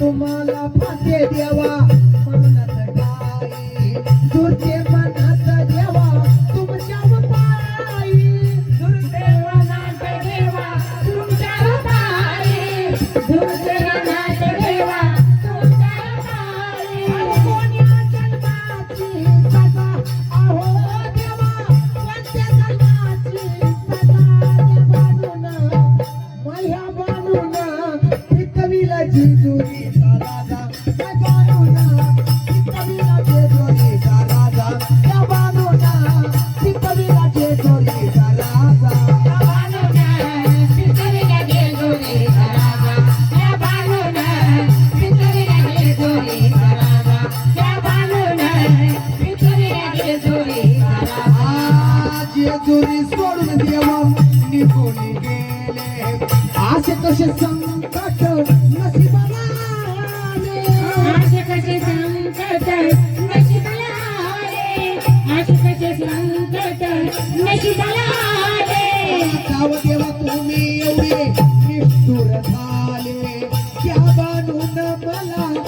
तुम्हाला फासे देवा मनात ठाई दुर्दे मनात देवा तुमच्या पायी दुर्देव नाट देवा तुमच्या पायी दुर्देव सासुरी सोडून देवा निघून गेले. असे कसे संकट नशिबाला असे कसे संकट नशिबाला असे कसे संकट नशिबाला जाव देवा तुम्ही एवढे झाले. त्या बानून मला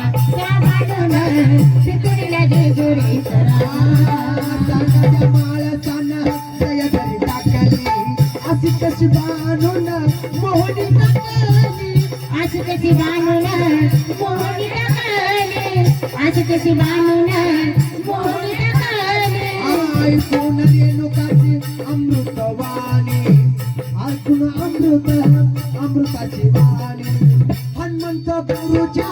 आज कशी बांधून कोणी आज कशी बांधून कोणी कोण लोकांची अमृतवाणी. ऐकून अमृत अमृताची वाणी. हनुमंत गुरुच्या